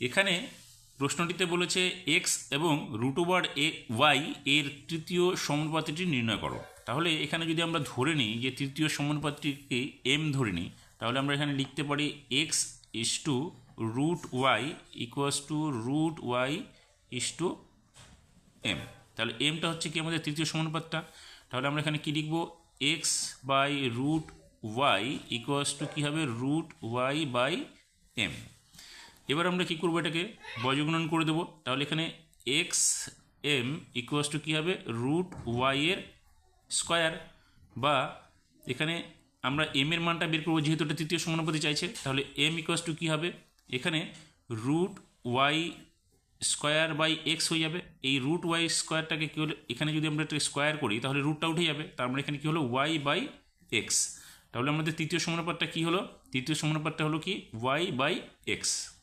এখানে প্রশ্নটিতে বলেছে এক্স এবং রুট ওভার এ ওয়াই এর তৃতীয় সমানুপাতিটি নির্ণয় করো। তাহলে এখানে যদি আমরা ধরে নিই যে তৃতীয় সমানুপাতিকে এম ধরে নিই, তাহলে আমরা এখানে লিখতে পারি X is to root Y equals to root Y is to M তাহলে এমটা হচ্ছে কি আমাদের তৃতীয় সমানুপাতটা? তাহলে আমরা এখানে কী লিখব? X by root Y equals to কী হবে? রুট ওয়াই বাই এম এবার আমরা কী করব এটাকে? বর্গগুণন করে দেবো। তাহলে এখানে এক্স এম ইকুয়াস টু কী হবে? রুট ওয়াই এর স্কোয়ার বা এখানে আমরা এম এর মানটা বের করব যেহেতু এটা তৃতীয় সমানুপাতি চাইছে। তাহলে এম ইকুয়াস টু কী হবে? এখানে root Y square by X হয়ে যাবে। এই রুট ওয়াই স্কোয়ারটাকে কী হলো এখানে যদি আমরা একটা স্কোয়ার করি, তাহলে রুটটা উঠে যাবে। তার মানে এখানে কী হলো? ওয়াই বাই এক্স তাহলে আমাদের তৃতীয় সমানুপাতটা কী হলো? তৃতীয় সমানুপাতটা হলো কি? Y by x